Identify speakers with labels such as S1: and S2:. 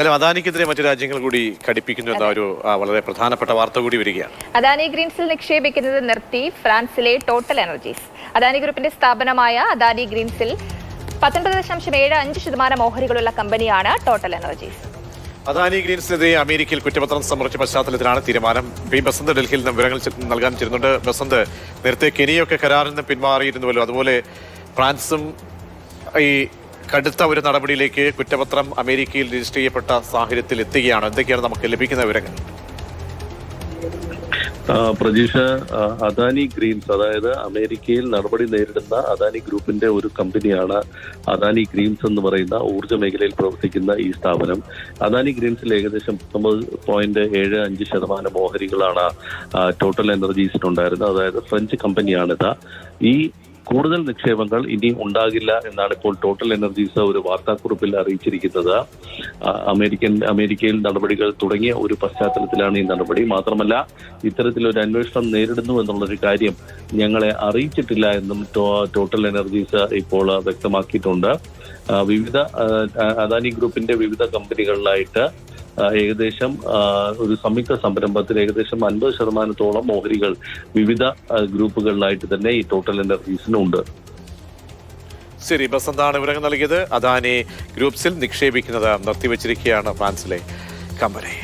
S1: എന്നാലും അദാനിക്കെതിരെ മറ്റു രാജ്യങ്ങൾ കൂടി ഘടിപ്പിക്കുന്നു എന്ന ഒരു വളരെ പ്രധാനപ്പെട്ട വാർത്ത കൂടി വരികയാണ്.
S2: അദാനി ഗ്രീൻസിൽ നിക്ഷേപിക്കുന്നത് നിർത്തി ഫ്രാൻസിലെ ടോട്ടൽ എനർജീസ് അദാനി ഗ്രൂപ്പിന്റെ സ്ഥാപനമായ അദാനി ഗ്രീൻസിൽ പത്തൊൻപത് ദശാംശം ഏഴ് അഞ്ച് ശതമാനം ഓഹരികളുള്ള കമ്പനിയാണ് ടോട്ടൽ എനർജീസ്
S1: അദാനി ഗ്രീൻസിനെതിരെ അമേരിക്കയിൽ കുറ്റപത്രം സമർപ്പിച്ച പശ്ചാത്തലത്തിലാണ് തീരുമാനം. പി ബസന്ത് ഡൽഹിയിൽ നിന്ന് വിവരങ്ങൾ നൽകാൻ ചേരുന്നുണ്ട് ബസന്ത് നേരത്തെ കെനിയൊക്കെ കരാറിൽ നിന്ന് പിന്മാറിയിരുന്നുവല്ലോ. അതുപോലെ ഫ്രാൻസും ഈ കടുത്ത ഒരു നടപടിയിലേക്ക് കുറ്റപത്രം അമേരിക്കയിൽ രജിസ്റ്റർ ചെയ്യപ്പെട്ട സാഹചര്യത്തിൽ എത്തുകയാണ്. എന്തൊക്കെയാണ് നമുക്ക് ലഭിക്കുന്ന വിവരങ്ങൾ?
S3: പ്രജീഷ അദാനി ഗ്രീൻസ് അതായത് അമേരിക്കയിൽ നടപടി നേരിടുന്ന അദാനി ഗ്രൂപ്പിന്റെ ഒരു കമ്പനിയാണ് അദാനി ഗ്രീൻസ് എന്ന് പറയുന്ന ഊർജ മേഖലയിൽ പ്രവർത്തിക്കുന്ന ഈ സ്ഥാപനം. അദാനി ഗ്രീൻസിൽ ഏകദേശം പത്തൊമ്പത് പോയിന്റ് ഏഴ് അഞ്ച് ശതമാനം ഓഹരികളാണ് ടോട്ടൽ എനർജീസിനുണ്ടായിരുന്നത് അതായത് ഫ്രഞ്ച് കമ്പനിയാണിത്. ഈ കൂടുതൽ നിക്ഷേപങ്ങൾ ഇനി ഉണ്ടാകില്ല എന്നാണ് ഇപ്പോൾ ടോട്ടൽ എനർജീസ് ഒരു വാർത്താക്കുറിപ്പിൽ അറിയിച്ചിരിക്കുന്നത്. അമേരിക്കൻ അമേരിക്കയിൽ നടപടികൾ തുടങ്ങിയ ഒരു പശ്ചാത്തലത്തിലാണ് ഈ നടപടി. മാത്രമല്ല ഇത്തരത്തിലൊരു അന്വേഷണം നേരിടുന്നു എന്നുള്ളൊരു കാര്യം ഞങ്ങളെ അറിയിച്ചിട്ടില്ല എന്നും ടോട്ടൽ എനർജീസ് ഇപ്പോൾ വ്യക്തമാക്കിയിട്ടുണ്ട്. വിവിധ അദാനി ഗ്രൂപ്പിന്റെ വിവിധ കമ്പനികളിലായിട്ട് ഏകദേശം ഒരു സംയുക്ത സംരംഭത്തിൽ ഏകദേശം അൻപത് ശതമാനത്തോളം ഓഹരികൾ വിവിധ ഗ്രൂപ്പുകളിലായിട്ട് തന്നെ ഈ ടോട്ടൽ എനർജീസിനുണ്ട്
S1: ശരി ബസന്താണ് വിവരങ്ങൾ നൽകിയത്. അദാനി ഗ്രൂപ്പ്സിൽ നിക്ഷേപിക്കുന്നത് നിർത്തിവച്ചിരിക്കുകയാണ് ഫ്രാൻസിലെ കമ്പനി.